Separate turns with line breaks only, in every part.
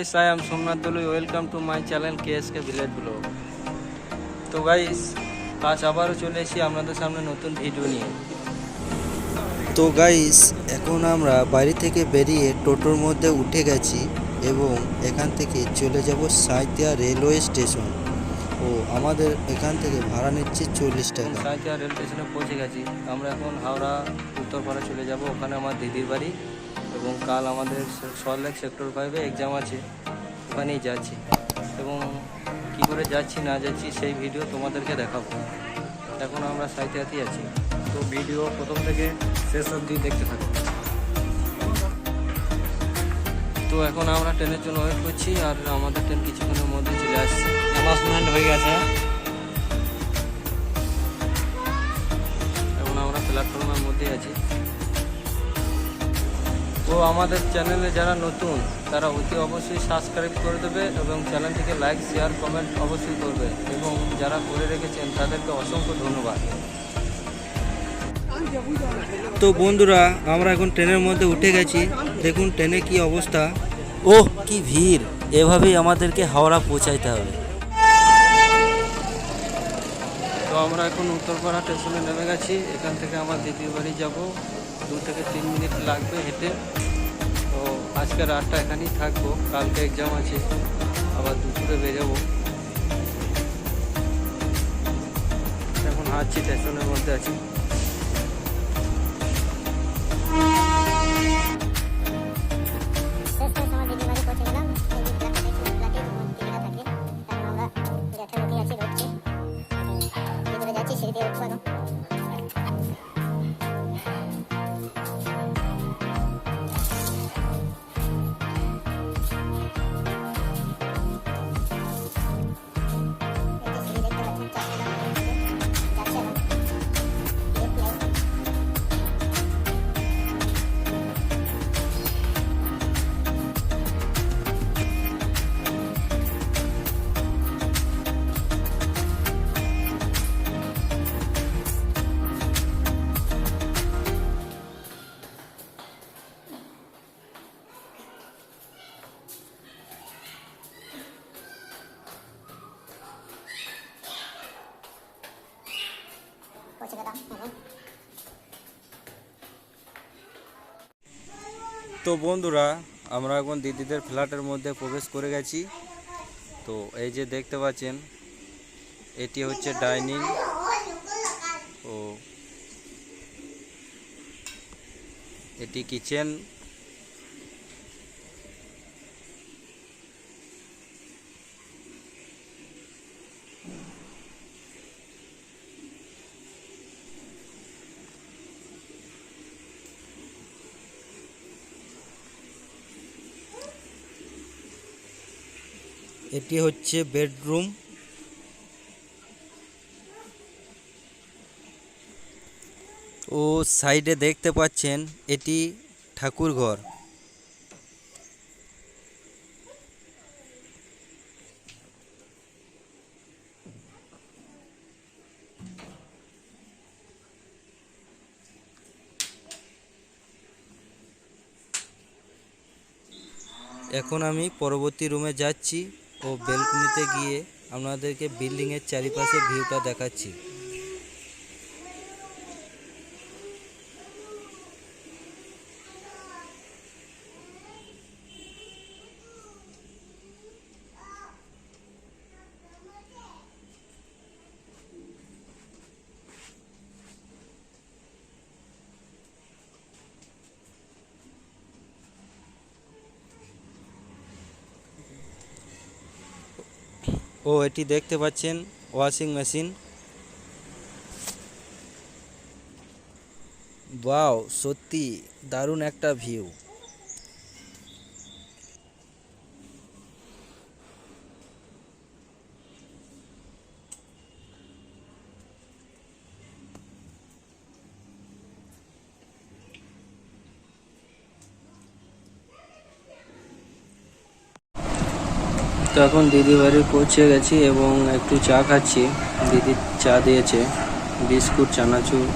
Guys I am Somnath Dolui welcome to my channel K S K village vlog তো guys আজ আবারও চলে এসেছি আপনাদের সামনে নতুন ভিডিও নিয়ে।
তো গাইস এখন আমরা বাড়ি থেকে বেরিয়ে টোটোর মধ্যে উঠে গেছি এবং এখান থেকে চলে যাব সাঁইতিয়া রেলওয়ে স্টেশন। ও, আমাদের এখান থেকে ভাড়া নিচ্ছে চল্লিশ টাকা।
সাঁইথিয়া রেল স্টেশনে পৌঁছে গেছি। আমরা এখন হাওড়া, উত্তরপাড়া চলে যাব। ওখানে আমার দিদির বাড়ি। এবং কাল আমাদের সল্টলেক সেক্টর ফাইভে এক্সাম আছে ওখানেই যাচ্ছি। এবং কী করে যাচ্ছি না যাচ্ছি সেই ভিডিও তোমাদেরকে দেখাবো। এখন আমরা সাঁইথিয়াতেই আছি। তো ভিডিও প্রথম থেকে শেষ অবধি দেখতে থাকো। তো এখন আমরা ট্রেনের জন্য ওয়েট করছি আর আমাদের ট্রেন কিছুক্ষণের মধ্যে চলে আসছে। অ্যানাউন্সমেন্ট হয়ে গেছে। এখন আমরা প্ল্যাটফর্মের মধ্যে আছি। তো আমাদের চ্যানেলে যারা নতুন তারা অতি অবশ্যই সাবস্ক্রাইব করে দেবে এবং চ্যানেলটিকে লাইক শেয়ার কমেন্ট অবশ্যই করবে এবং যারা করে রেখেছেন তাদেরকে অসংখ্য ধন্যবাদ।
তো বন্ধুরা আমরা এখন ট্রেনের মধ্যে উঠে গেছি। দেখুন ট্রেনে কি অবস্থা। ওহ কি ভিড়! এভাবেই আমাদেরকে হাওড়া পৌঁছাইতে হবে।
তো আমরা এখন উত্তরপাড়া স্টেশনে নেমে গেছি। এখান থেকে আমার দিদির বাড়ি যাব। দু থেকে তিন মিনিট লাগবে হেঁটে। তো আজকে রাতটা এখানেই থাকব। কালকে এক্সাম আছে। আবার দুপুরে বেরোবো। এখন হাঁটছি স্টেশনের মধ্যে আছি। তো বন্ধুরা, আমরা এখন দিদিদের ফ্ল্যাটের মধ্যে প্রবেশ করে গেছি। তো এই যে দেখতে পাচ্ছেন, এটি হচ্ছে ডাইনিং। ও, এটি কিচেন।
এটি হচ্ছে বেডরুম। ও সাইডে দেখতে পাচ্ছেন, এটি ঠাকুর ঘর এখন আমি পরবর্তী রুমে যাচ্ছি। ও বেলকনিতে গিয়ে আপনাদেরকে বিল্ডিংয়ের চারিপাশে ভিউটা দেখাচ্ছি। ও এটি দেখতে পাচ্ছেন ওয়াশিং মেশিন। বাও সত্যি দারুণ একটা ভিউ।
এখন দিদি বাড়ি পৌঁছে গেছি এবং একটু চা খাচ্ছি। দিদি চা দিয়েছে, বিস্কুট, চানাচুর।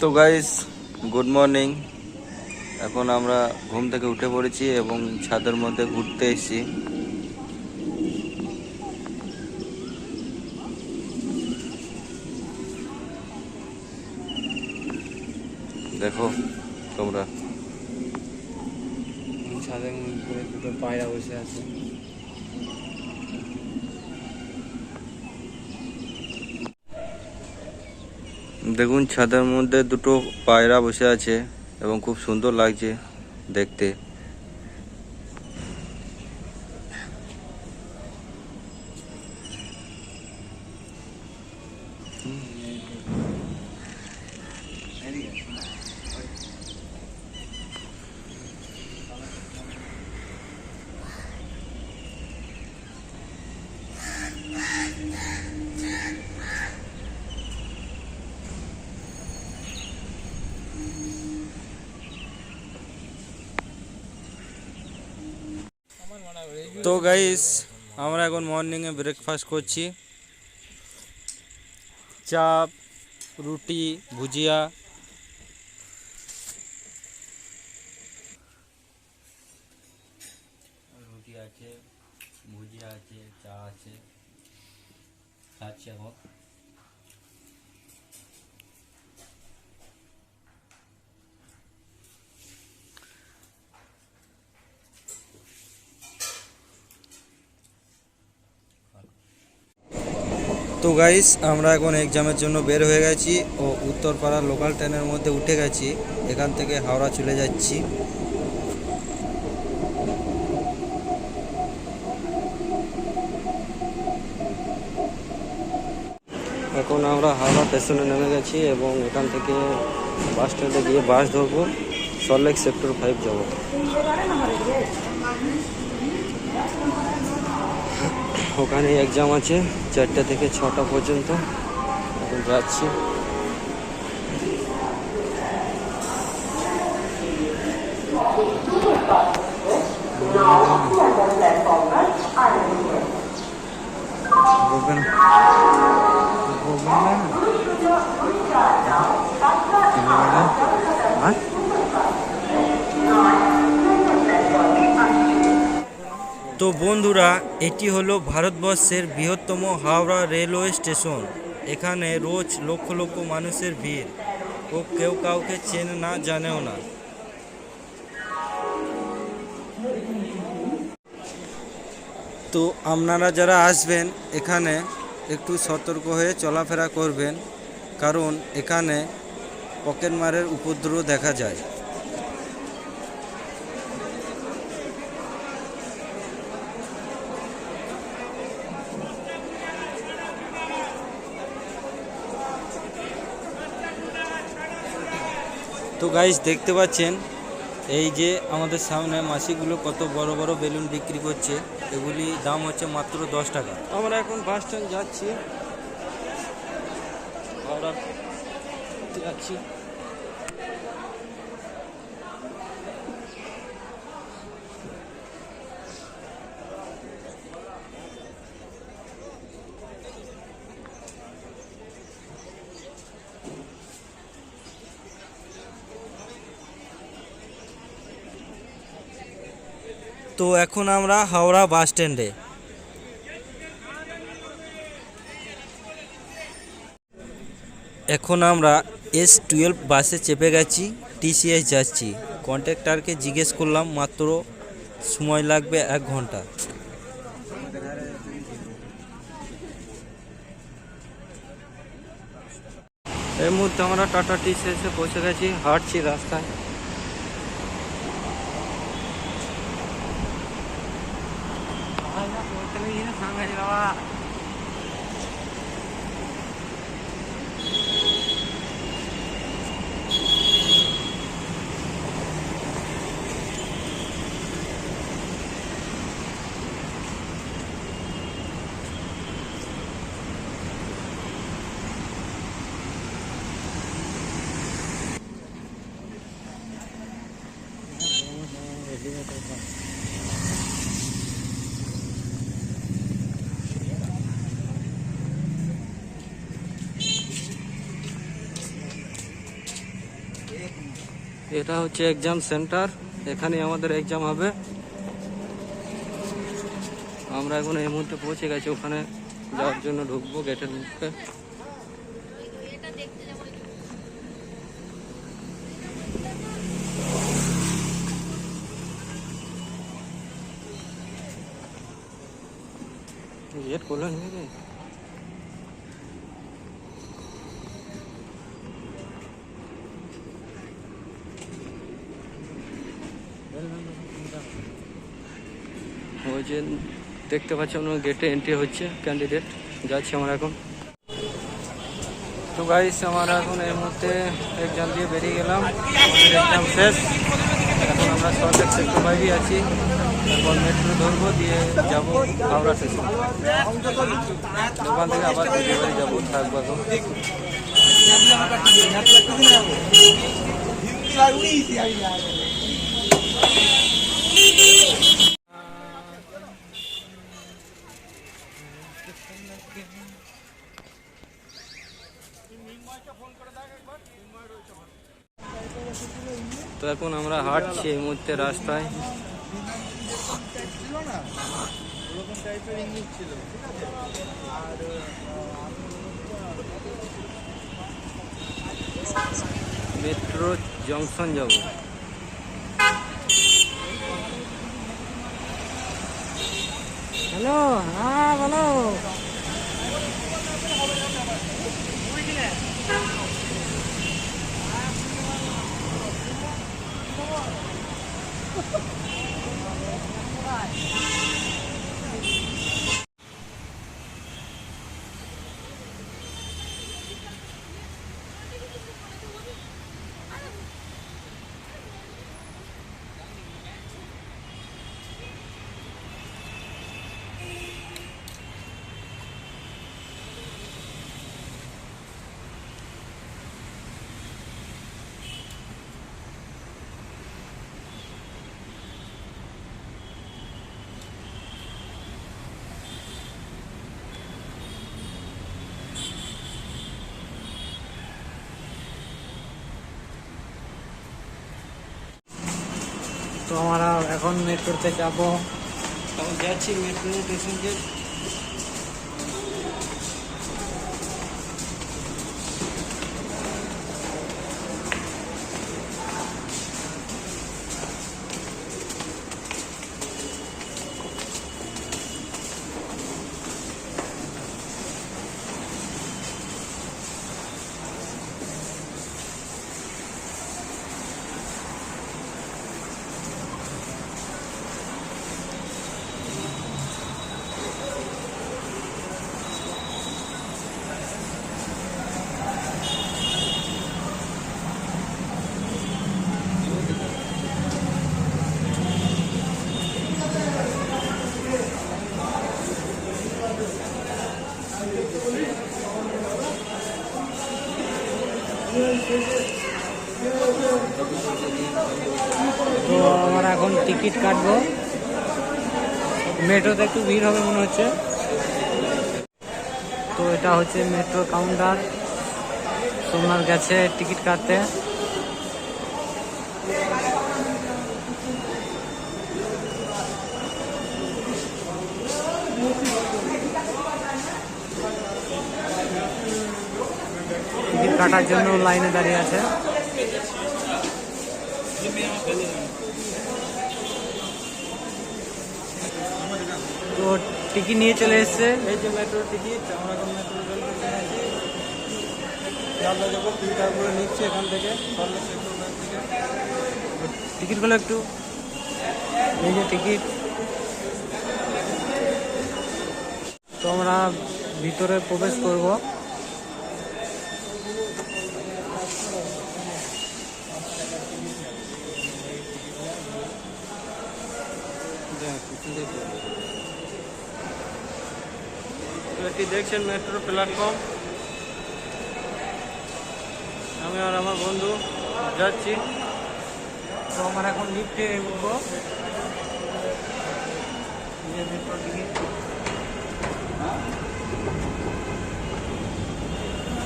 তো গাইস গুড মর্নিং এখন আমরা ঘুম থেকে উঠে পড়েছি এবং ছাদের মধ্যে ঘুরতে এসেছি। দেখো তোমরা।
ছাদের দুটো পায়রা বসে আছে।
দেখুন ছাদের মধ্যে দুটো পায়রা বসে আছে এবং খুব সুন্দর লাগছে দেখতে তো গাইস আমরা এখন মর্নিংয়ে ব্রেকফাস্ট করছি। চাপ রুটি ভুজিয়া। রুটি আছে ভুজিয়া আছে চা আছে। খাচ্ছি এখন।
তো গাইস আমরা এখন এক্সামের জন্য বের হয়ে গেছি ও উত্তরপাড়ার লোকাল ট্রেনের মধ্যে উঠে গেছি। এখান থেকে হাওড়া চলে যাচ্ছি।
এখন আমরা হাওড়া স্টেশনে নেমে গেছি এবং এখান থেকে বাস স্ট্যান্ডে গিয়ে বাস ধরবো। সল্লেক সেক্টর ফাইভ যাব। ওখানে এক্সাম আছে চারটা থেকে ছটা পর্যন্ত। এখন যাচ্ছি।
বলবেন তো বন্ধুরা, এটি হলো ভারতবর্ষের বৃহত্তম হাওড়া রেলওয়ে স্টেশন। এখানে রোজ লক্ষ লক্ষ মানুষের ভিড় ও কেউ কাউকে চেনে না, জানেও না। তো আপনারা যারা আসবেন, এখানে একটু সতর্ক হয়ে চলাফেরা করবেন, কারণ এখানে পকেটমারের উপদ্রব দেখা যায়। তো গাইস দেখতে পাচ্ছেন, এই যে আমাদের সামনে মাসিগুলো কত বড় বড় বেলুন বিক্রি করছে, এগুলি দাম হচ্ছে মাত্র দশ টাকা। আমরা এখন বাস স্ট্যান্ড যাচ্ছি। যাচ্ছি। এখন আমরা হাওড়া বাস স্ট্যান্ডে। এখন আমরা এস টুয়েলভ বাসে চেপে গেছি টিসিএস যাচ্ছি। কন্ট্রাক্টরকে জিজ্ঞেস করলাম, মাত্র সময় লাগবে এক ঘণ্টা।
এই মুহূর্তে আমরা টাটা টি এসে পৌঁছে গেছি, হাঁটছি রাস্তায়। ありがとうございます。এটা হচ্ছে এক্সাম সেন্টার এখানে আমাদের এক্সাম হবে। আমরা এখন এই মুহূর্তে পৌঁছে গেছি, ওখানে যাওয়ার জন্য ঢুকবো গেটের মুখে। ওই যে দেখতে পাচ্ছি আমরা গেটে এন্ট্রি হচ্ছে ক্যান্ডিডেট যাচ্ছি আমরা এখন। তো গাইস আমরা এখন এই মুহূর্তে এক্সাম দিয়ে বেরিয়ে গেলাম। এক্সাম শেষ। এখন আমরা সল্টেক সেক্টর ফাইভই আছি। তারপর মেট্রো ধরবো, দিয়ে যাব হাওড়া স্টেশন দোকান থেকে আবার দিদিবাড়ি যাব থাকব এখন তো এখন আমরা হাঁটছি এই মুহূর্তে রাস্তায়। মেট্রো জংশন যাব। হ্যালো হ্যাঁ বলো। তো আমরা এখন মেট্রোতে যাব। যাচ্ছি মেট্রো স্টেশন তো আমরা এখন টিকিট কাটবো। মেট্রোতে একটু ভিড় হবে মনে হচ্ছে। তো এটা হচ্ছে মেট্রো কাউন্টার। সোমনাথ গেছে টিকিট কাটতে। কাটার জন্য লাইনে দাঁড়িয়ে আছে। তো টিকিট নিয়ে চলে এসছে। এই যে টিকিট আমরা এখন মেট্রো রেল আছি নিচ্ছি এখান থেকে টিকিটগুলো একটু এই যে টিকিট। তো আমরা ভিতরে প্রবেশ করব তো এটি দেখছেন মেট্রো প্ল্যাটফর্ম আমি আর আমার বন্ধু যাচ্ছি। তো আমার এখন লিফটে উঠবো।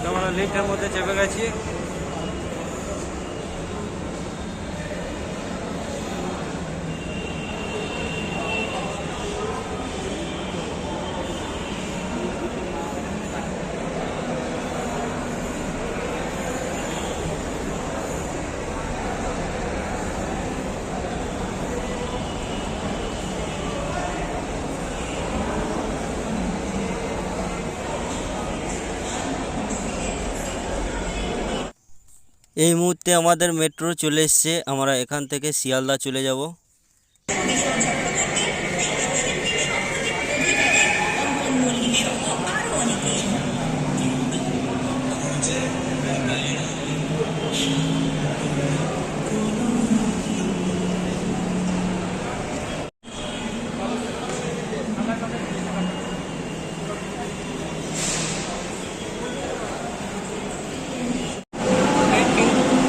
আমরা লিফটের মধ্যে চেপে গেছি।
এই মুহূর্তে আমাদের মেট্রো চলে এসছে আমরা এখান থেকে শিয়ালদা চলে যাব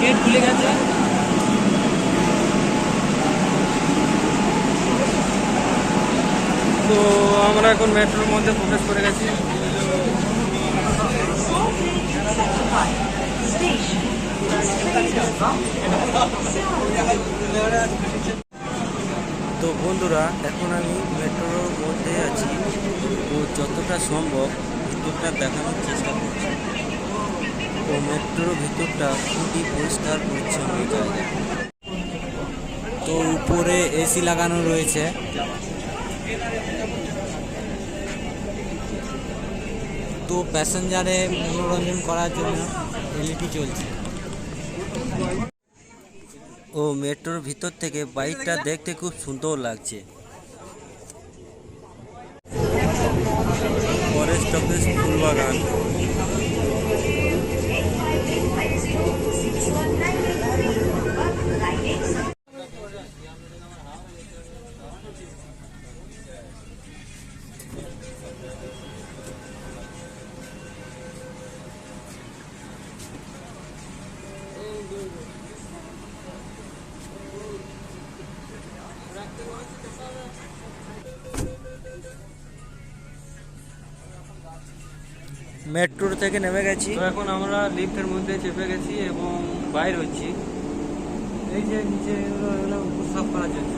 গেট খুলে গেছে তো আমরা এখন মেট্রোর মধ্যে প্রবেশ করে গেছি
তো বন্ধুরা, এখন আমি মেট্রোর মধ্যে আছি ও যতটা সম্ভব ভিতরটা দেখানোর চেষ্টা করছি। ও মেট্রোর ভিতরটা খুবই পরিষ্কার, পরিচ্ছন্ন জায়গা তো উপরে এসি লাগানো রয়েছে। তো প্যাসেঞ্জারে মনোরঞ্জন করার জন্য এলইডি চলছে। ও মেট্রোর ভিতর থেকে বাইকটা দেখতে খুব সুন্দর লাগছে। Forest office Phoolbagan. মেট্রোর থেকে নেমে গেছি।
তো এখন আমরা লিফটের মধ্যে চেপে গেছি এবং বাইর হচ্ছি। এই যে নিচে এগুলো এগুলো প্রস্রাব করার জন্য।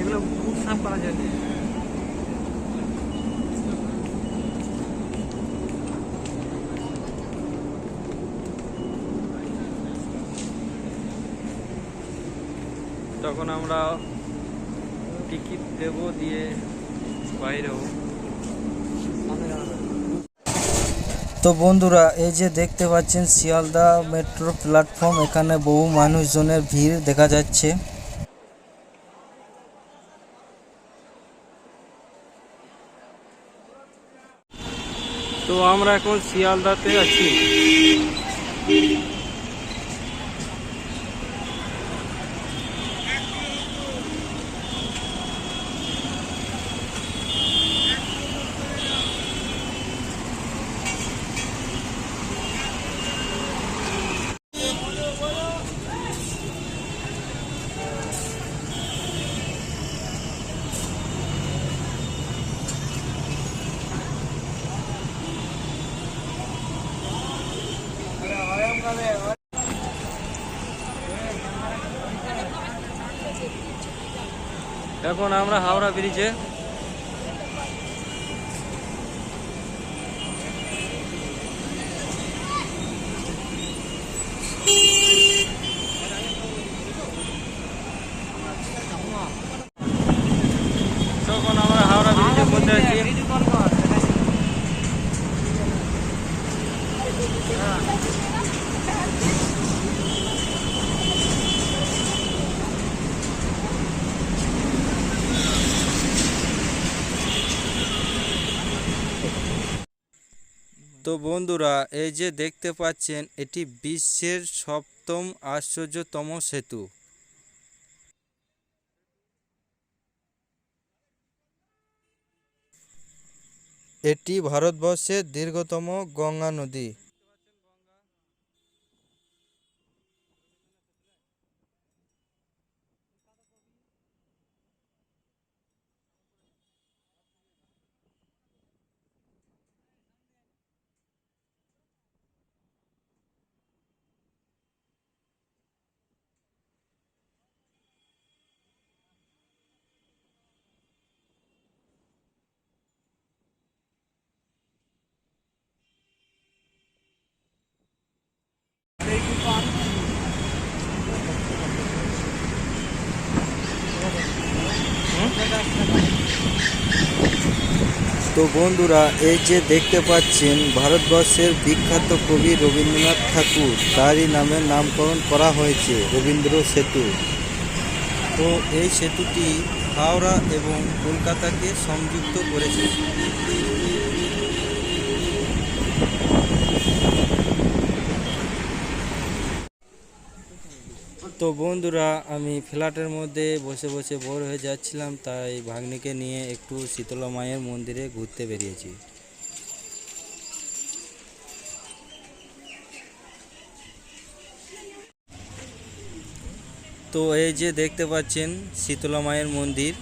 এগুলো প্রস্রাব করার জন্য। তখন আমরা টিকিট দেবো দিয়ে বাইরে হব।
তো বন্ধুরা এই যে দেখতে পাচ্ছেন শিয়ালদা মেট্রো প্ল্যাটফর্ম এখানে বহু মানুষজনের ভিড় দেখা যাচ্ছে।
তো আমরা এখন শিয়ালদাতে আছি। এখন আমরা হাওড়া ব্রিজে তখন আমরা হাওড়া ব্রিজের মধ্যে আছি
তো বন্ধুরা, এই যে দেখতে পাচ্ছেন, এটি বিশ্বের সপ্তম আশ্চর্যতম সেতু। এটি ভারতবর্ষের দীর্ঘতম গঙ্গা নদী। তো বন্ধুরা, এই যে দেখতে পাচ্ছেন, ভারতবর্ষের বিখ্যাত কবি রবীন্দ্রনাথ ঠাকুর। তারই নামে নামকরণ করা হয়েছে, রবীন্দ্র সেতু। তো এই সেতুটি হাওড়া এবং কলকাতাকে সংযুক্ত করেছে। তো বন্ধুরা, আমি ফ্ল্যাটের মধ্যে বসে বসে বোর হয়ে যাচ্ছিলাম, তাই ভাগ্নিকে নিয়ে একটু শীতলা মায়ের মন্দিরে ঘুরতে বেরিয়েছি। তো এই যে দেখতে পাচ্ছেন, শীতলা মায়ের মন্দির।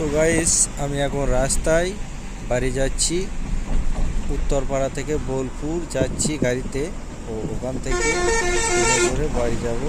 তো গাইস আমি এখন রাস্তায় বাড়ি যাচ্ছি। উত্তরপাড়া থেকে বোলপুর যাচ্ছি গাড়িতে। ও ওখান থেকে বাড়ি যাব।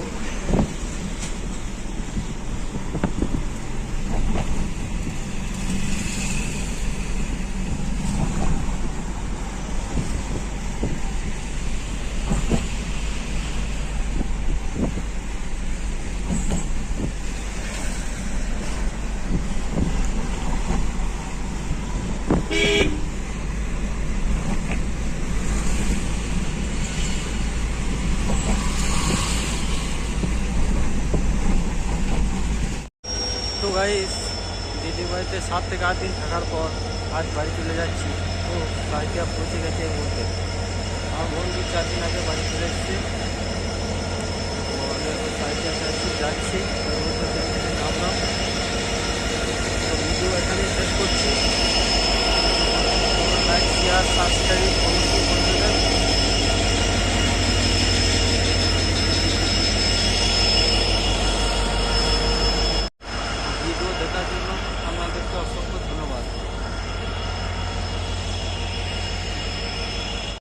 গাইস দিদির বাড়িতে সাত থেকে আট দিন থাকার পর আজ বাড়ি চলে যাচ্ছি। তো বাড়িতে পৌঁছে গেছে এই মুহূর্তে। আমার বন্ধু চার দিন আগে বাড়ি চলে এসেছে। যাচ্ছি। নামলাম। তো ভিডিও এখানেই শেষ করছি। লাইক শেয়ার সাবস্ক্রাইব অবশ্যই করে